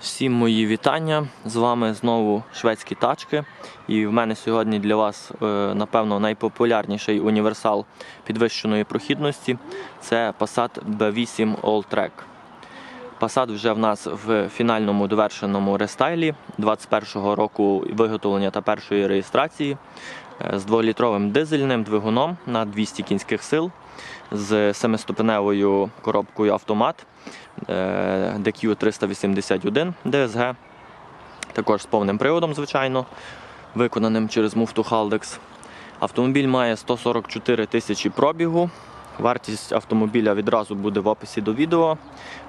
Всім мої вітання. З вами знову шведські тачки. І в мене сьогодні для вас, е, напевно, найпопулярніший універсал підвищеної прохідності це Passat B8 All-Track. Passat вже в нас в фінальному довершеному рестайлі 21-го року виготовлення та першої реєстрації е, з 2-літровим дизельним двигуном на 200 кінських сил з 7-ступеневою коробкою автомат DQ381 DSG. Також з повним приводом, звичайно, виконаним через муфту Haldex. Автомобіль має 144 тисячі пробігу. Вартість автомобіля відразу буде в описі до відео.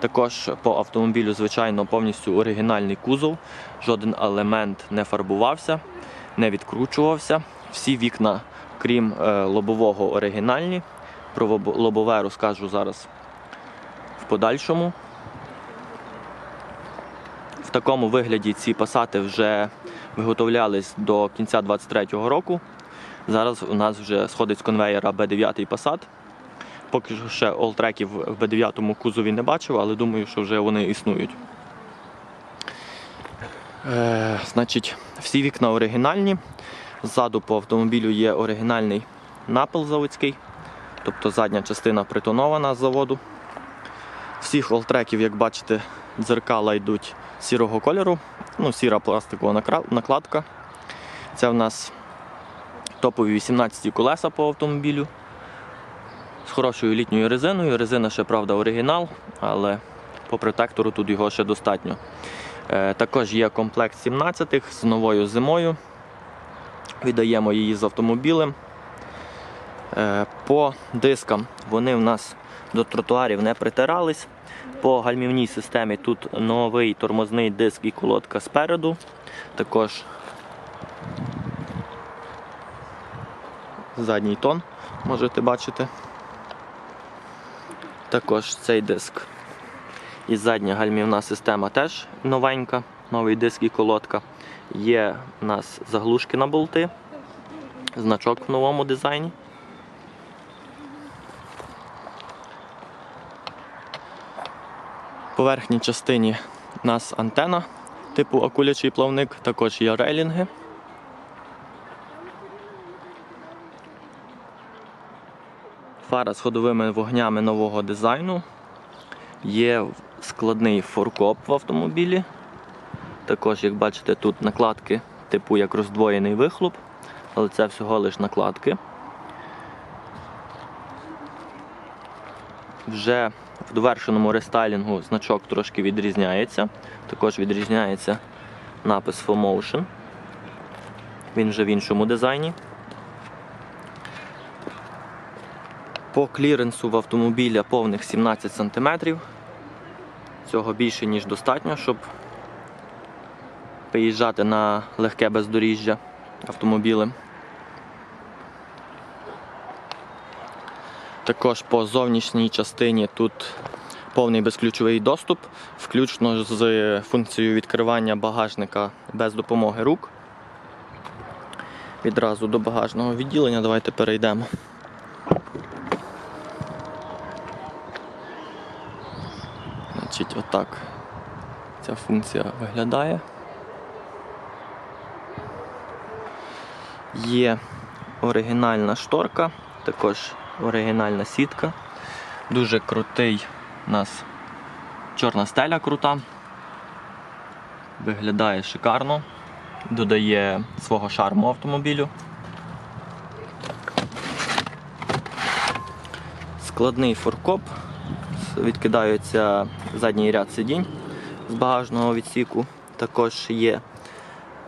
Також по автомобілю, звичайно, повністю оригінальний кузов. Жоден елемент не фарбувався, не відкручувався. Всі вікна, крім е, лобового, оригінальні. Про лобове розкажу зараз подальшому. В такому вигляді ці пасати вже виготовлялись до кінця 2023 року. Зараз у нас вже сходить з конвеєра B9 Passat. Поки що ще олтреків в B9 кузові не бачив, але думаю, що вже вони існують. Е, значить, всі вікна оригінальні. Ззаду по автомобілю є оригінальний напил заводський, тобто задня частина притонована з заводу. Всіх олтреків, як бачите, дзеркала йдуть сірого кольору, ну, сіра пластикова накладка. Це в нас топові 18 колеса по автомобілю з хорошою літньою резиною. Резина ще, правда, оригінал, але по протектору тут його ще достатньо. Е, також є комплект 17-х з новою зимою. Віддаємо її з автомобілем. Е, по дискам вони в нас до тротуарів не притирались. По гальмівній системі тут новий тормозний диск і колодка спереду. Також задній тон можете бачити. Також цей диск. І задня гальмівна система теж новенька, новий диск і колодка. Є у нас заглушки на болти, значок в новому дизайні. В верхній частині у нас антена типу акулячий плавник, також є рейлінги. Фара з ходовими вогнями нового дизайну. Є складний форкоп в автомобілі. Також, як бачите, тут накладки типу як роздвоєний вихлоп, але це всього лиш накладки. Вже в довершеному рестайлінгу значок трошки відрізняється. Також відрізняється напис FOMotion. Він вже в іншому дизайні. По кліренсу в автомобіля повних 17 см. Цього більше, ніж достатньо, щоб виїжджати на легке бездоріжжя автомобілем. Також по зовнішній частині тут повний безключовий доступ, включно з функцією відкривання багажника без допомоги рук. Відразу до багажного відділення давайте перейдемо. Значить, отак ця функція виглядає. Є оригінальна шторка, також оригінальна сітка. Дуже крутий у нас чорна стеля крута. Виглядає шикарно, додає свого шарму автомобілю. Складний форкоп, відкидається задній ряд сидінь з багажного відсіку. Також є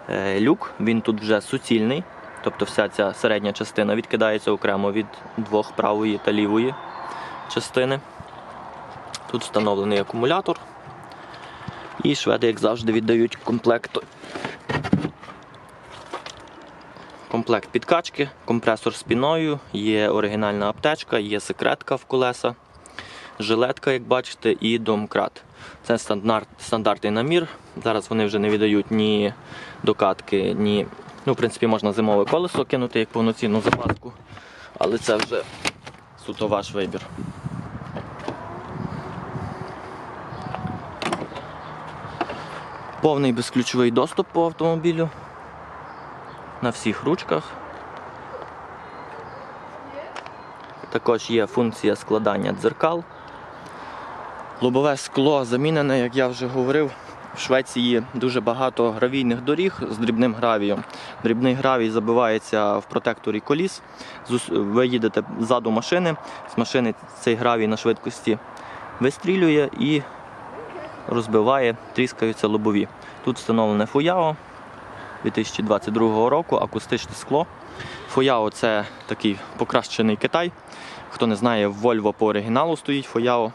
е, люк, він тут вже суцільний, тобто вся ця середня частина відкидається окремо від двох правої та лівої частини. Тут встановлений акумулятор. І шведи, як завжди, віддають комплект. Комплект підкачки, компресор з піною, є оригінальна аптечка, є секретка в колеса, жилетка, як бачите, і домкрат. Це стандарт, стандартний намір. Зараз вони вже не віддають ні докатки, ні. Ну, в принципі, можна зимове колесо кинути як повноцінну запаску, але це вже суто ваш вибір. Повний безключовий доступ по автомобілю. На всіх ручках. Також є функція складання дзеркал. Лобове скло замінене, як я вже говорив. В Швеції дуже багато гравійних доріг з дрібним гравієм. Дрібний гравій забивається в протекторі коліс. Ви їдете ззаду машини, з машини цей гравій на швидкості вистрілює і розбиває, тріскаються лобові. Тут встановлене фуяо 2022 року, акустичне скло. Фуяо це такий покращений Китай. Хто не знає, в Volvo по оригіналу стоїть фуяо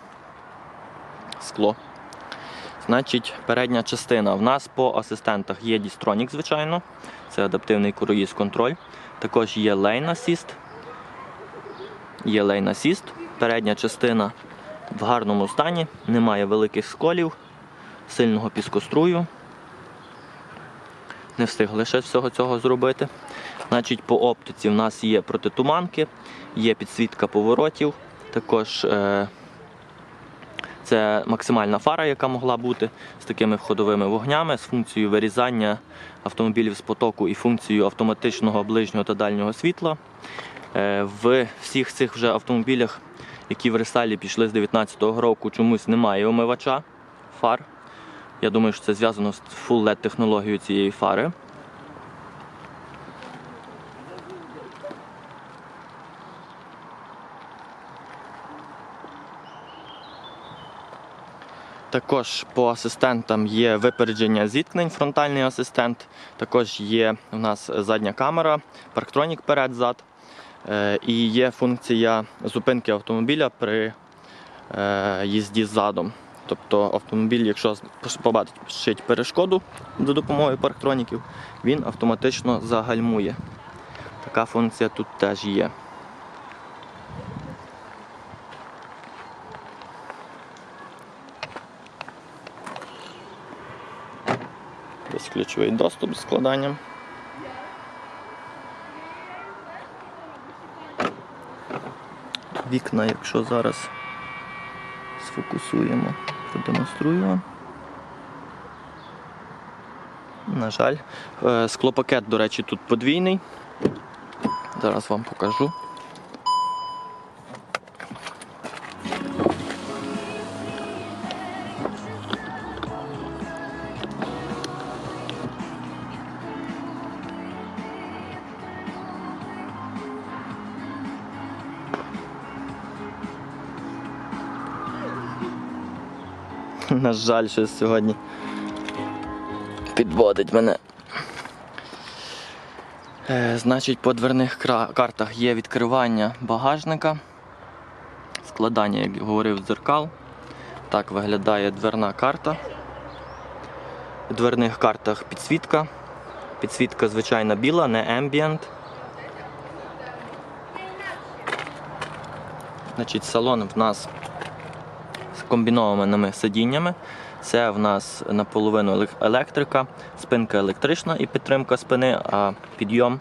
скло. Значить, передня частина. В нас по асистентах є Distronic, звичайно. Це адаптивний круїз контроль. Також є Lane Assist. Є Lane Assist. Передня частина в гарному стані, немає великих сколів, сильного піскострую. Не встигли ще всього цього зробити. Значить, по оптиці в нас є протитуманки, є підсвітка поворотів, також е, це максимальна фара, яка могла бути з такими ходовими вогнями, з функцією вирізання автомобілів з потоку і функцією автоматичного ближнього та дальнього світла. Е, В всіх цих вже автомобілях, які в рестайлі пішли з 2019 року, чомусь немає омивача фар. Я думаю, що це зв'язано з Full LED технологією цієї фари. Також по асистентам є випередження зіткнень, фронтальний асистент. Також є у нас задня камера, парктронік перед-зад. Е, І є функція зупинки автомобіля при е, їзді задом. Тобто автомобіль, якщо побачить перешкоду за допомогою парктроніків, він автоматично загальмує. Така функція тут теж є. Безключовий доступ з складанням. Вікна, якщо зараз сфокусуємо, продемонструю вам. На жаль, Е, склопакет, до речі, тут подвійний. Зараз вам покажу. На жаль, щось сьогодні підводить мене. Е, значить, по дверних картах є відкривання багажника, складання, як говорив, дзеркал. Так виглядає дверна карта. В дверних картах підсвітка. Підсвітка звичайна біла, не ambient. Значить, салон в нас комбінованими сидіннями. Це в нас наполовину електрика, спинка електрична і підтримка спини, а підйом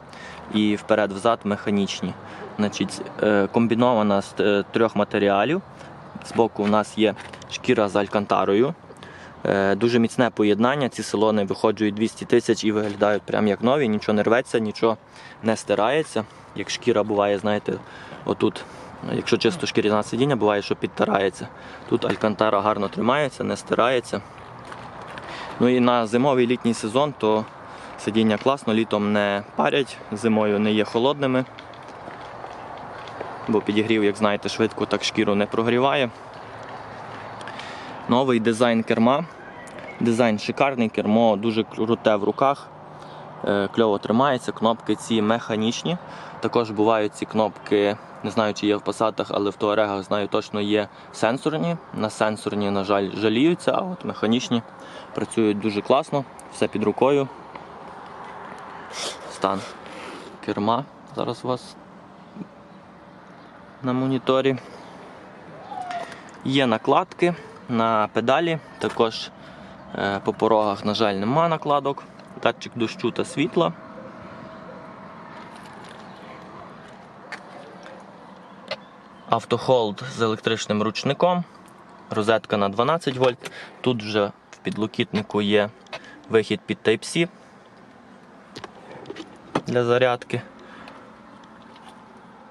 і вперед-взад механічні. Значить, е, комбінована з е, трьох матеріалів. Збоку у нас є шкіра з алькантарою. Е, Дуже міцне поєднання. Ці салони виходжують 200 тисяч і виглядають прям як нові, нічого не рветься, нічого не стирається. Як шкіра буває, знаєте, отут, якщо чисто шкіряне сидіння, буває, що підтирається. Тут алькантара гарно тримається, не стирається. Ну і на зимовий літній сезон то сидіння класно, літом не парять, зимою не є холодними. Бо підігрів, як знаєте, швидко так шкіру не прогріває. Новий дизайн керма. Дизайн шикарний, кермо дуже круте в руках. Е, Кльово тримається, кнопки ці механічні. Також бувають ці кнопки, не знаю, чи є в пасатах, але в туарегах знаю точно є сенсорні. На сенсорні, на жаль, жаліються, а от механічні працюють дуже класно, все під рукою. Стан керма зараз у вас на моніторі. Є накладки на педалі, також е, по порогах, на жаль, нема накладок. Датчик дощу та світла. Автохолд з електричним ручником, розетка на 12 вольт. Тут вже в підлокітнику є вихід під Type-C для зарядки.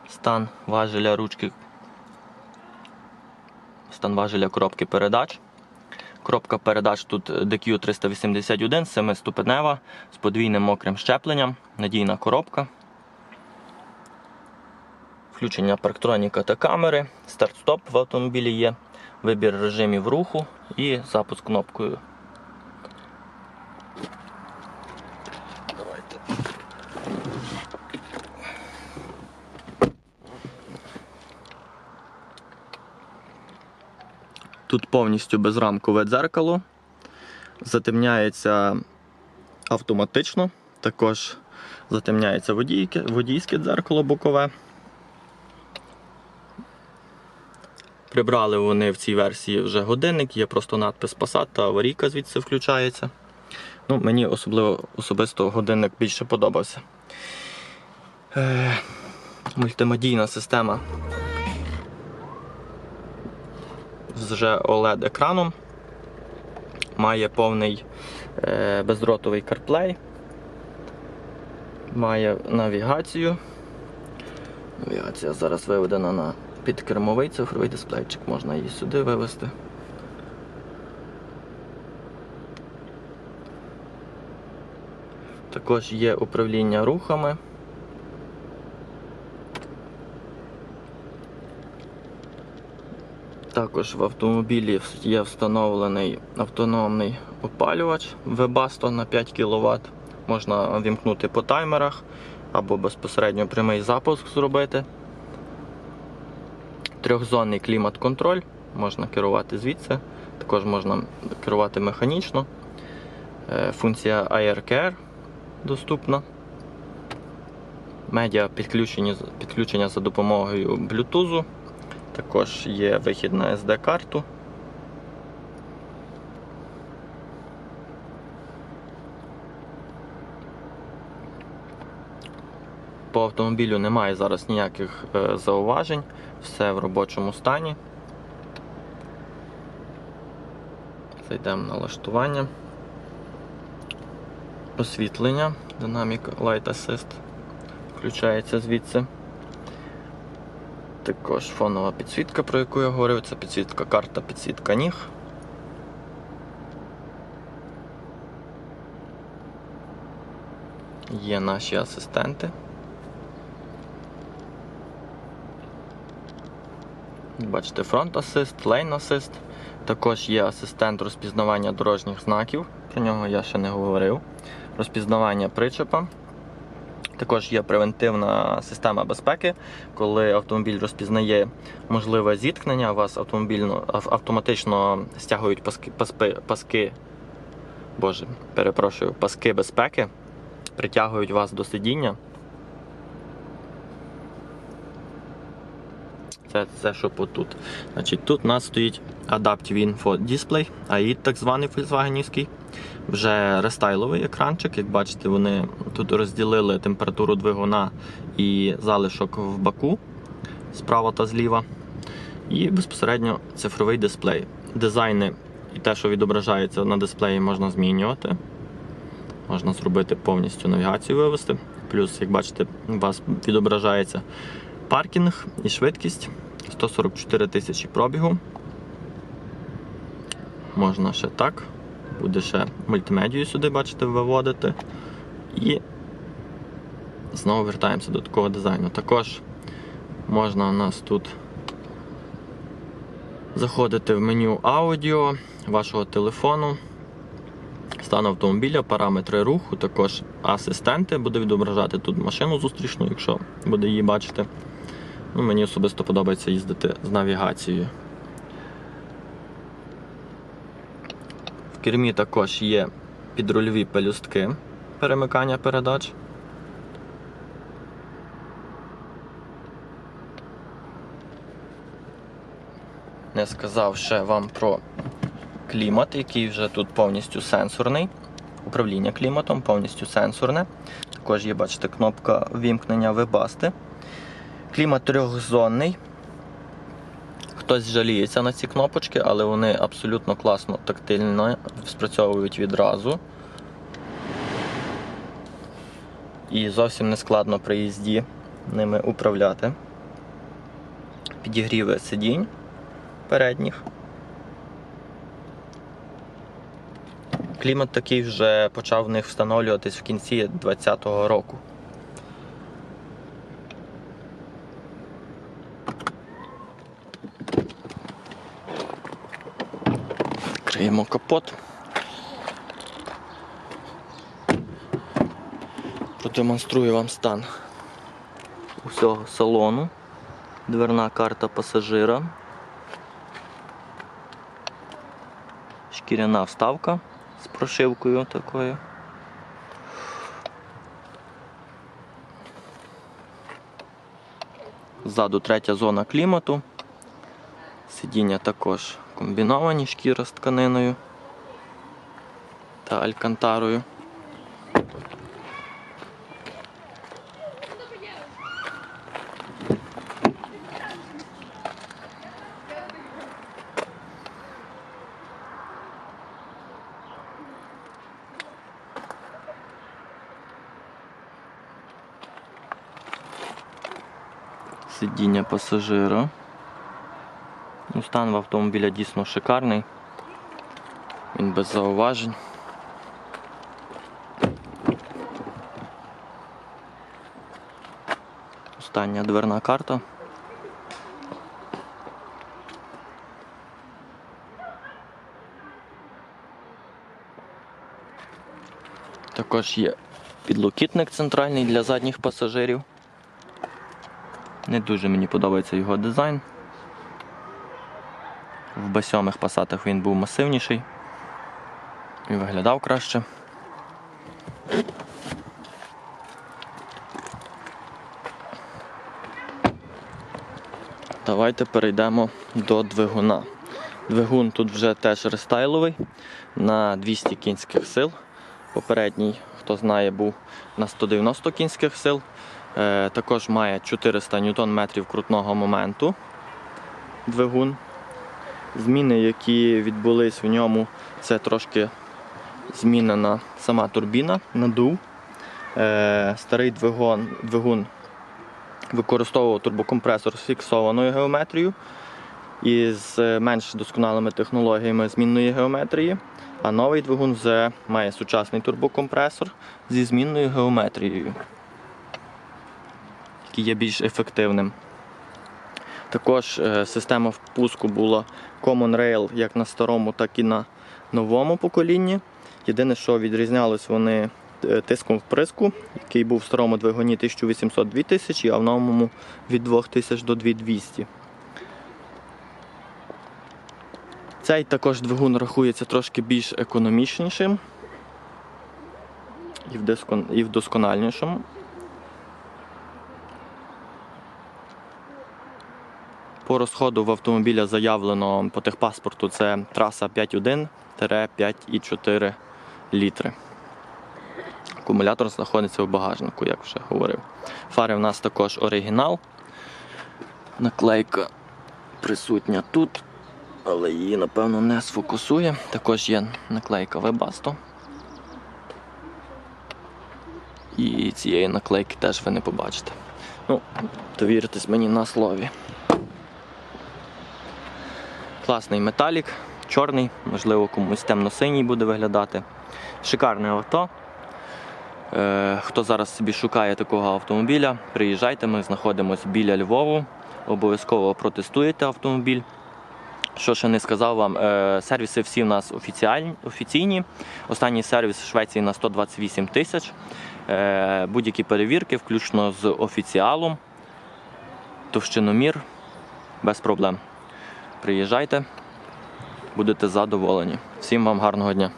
Стан важеля ручки. Стан важеля коробки передач. Коробка передач тут DQ381, 7-ступенева з подвійним мокрим щепленням, надійна коробка. Включення парктроніка та камери, старт-стоп в автомобілі є, вибір режимів руху і запуск кнопкою. Тут повністю безрамкове дзеркало. Затемняється автоматично. Також затемняється водійське дзеркало бокове. Прибрали вони в цій версії вже годинник, є просто надпис Passat та аварійка звідси включається. Ну, мені особливо особисто годинник більше подобався. Е, мультимедійна система з вже OLED-екраном. Має повний е, бездротовий CarPlay. Має навігацію. Навігація зараз виведена на підкермовий цифровий дисплейчик, можна її сюди вивести. Також є управління рухами. Також в автомобілі є встановлений автономний опалювач Webasto на 5 кВт. Можна вімкнути по таймерах або безпосередньо прямий запуск зробити. Трьохзонний клімат-контроль, можна керувати звідси, також можна керувати механічно. Е, Функція Aircare доступна. Медіа підключення, підключення за допомогою Bluetooth. Також є вихід на SD-карту. По автомобілю немає зараз ніяких е, зауважень, все в робочому стані. Зайдемо на налаштування. Освітлення, Dynamic Light Assist включається звідси. Також фонова підсвітка, про яку я говорив, це підсвітка карта, підсвітка ніг. Є наші асистенти. Бачите, фронт асист, лейн асист. Також є асистент розпізнавання дорожніх знаків, про нього я ще не говорив. Розпізнавання причепа. Також є превентивна система безпеки, коли автомобіль розпізнає можливе зіткнення, вас автомобільно автоматично стягують паски, паспи, паски, боже, перепрошую, паски безпеки, притягують вас до сидіння. Це, це що тут. Значить, тут у нас стоїть Adaptive Info Display, AID так званий фольксвагенівський. Вже рестайловий екранчик. Як бачите, вони тут розділили температуру двигуна і залишок в баку справа та зліва. І безпосередньо цифровий дисплей. Дизайни і те, що відображається на дисплеї, можна змінювати. Можна зробити повністю навігацію вивести. Плюс, як бачите, у вас відображається паркінг і швидкість 144 тисячі пробігу. Можна ще так. Буде ще мультимедію сюди, бачите, виводити. І знову вертаємося до такого дизайну. Також можна у нас тут заходити в меню аудіо вашого телефону, стан автомобіля, параметри руху, також асистенти, буде відображати тут машину зустрічну, якщо буде її бачити. Ну, мені особисто подобається їздити з навігацією. В кермі також є підрульові пелюстки перемикання передач. Не сказав ще вам про клімат, який вже тут повністю сенсорний. Управління кліматом повністю сенсорне. Також є, бачите, кнопка вімкнення вебасти. Клімат трьохзонний. Хтось жаліється на ці кнопочки, але вони абсолютно класно тактильно спрацьовують відразу. І зовсім не складно при їзді ними управляти. Підігріви сидінь передніх. Клімат такий вже почав в них встановлюватись в кінці 2020 року. Криємо капот. Продемонструю вам стан усього салону. Дверна карта пасажира. Шкіряна вставка з прошивкою такою. Ззаду третя зона клімату. Сидіння також комбіновані шкіра з тканиною та алькантарою. Сидіння пасажира. Стан в автомобіля дійсно шикарний. Він без зауважень. Остання дверна карта. Також є підлокітник центральний для задніх пасажирів. Не дуже мені подобається його дизайн. В басьомих пасатах він був масивніший і виглядав краще. Давайте перейдемо до двигуна. Двигун тут вже теж рестайловий на 200 кінських сил. Попередній, хто знає, був на 190 кінських сил. Е, також має 400 ньютон-метрів крутного моменту двигун. Зміни, які відбулись в ньому, це трошки змінена сама турбіна, надув. Е, старий двигун, двигун використовував турбокомпресор з фіксованою геометрією і з менш досконалими технологіями змінної геометрії. А новий двигун вже має сучасний турбокомпресор зі змінною геометрією який є більш ефективним. Також е, система впуску була Common Rail як на старому, так і на новому поколінні. Єдине, що відрізнялись вони е, тиском вприску, який був в старому двигуні 1800-2000, а в новому від 2000 до 2200. Цей також двигун рахується трошки більш економічнішим і вдоскон- і вдоскональнішим. Розходу в автомобіля заявлено по техпаспорту це траса 5.1-5,4 літри. Акумулятор знаходиться в багажнику, як вже говорив. Фари в нас також оригінал. Наклейка присутня тут, але її, напевно, не сфокусує. Також є наклейка Webasto. І цієї наклейки теж ви не побачите. Ну, довіритесь мені на слові. Класний металік, чорний, можливо, комусь темно-синій буде виглядати. Шикарне авто. Е, хто зараз собі шукає такого автомобіля, приїжджайте, ми знаходимося біля Львову. Обов'язково протестуєте автомобіль. Що ще не сказав вам, е, сервіси всі в нас офіційні. Останній сервіс в Швеції на 128 тисяч. Е, Будь-які перевірки, включно з офіціалом, товщиномір, без проблем. Приїжджайте, будете задоволені. Всім вам гарного дня.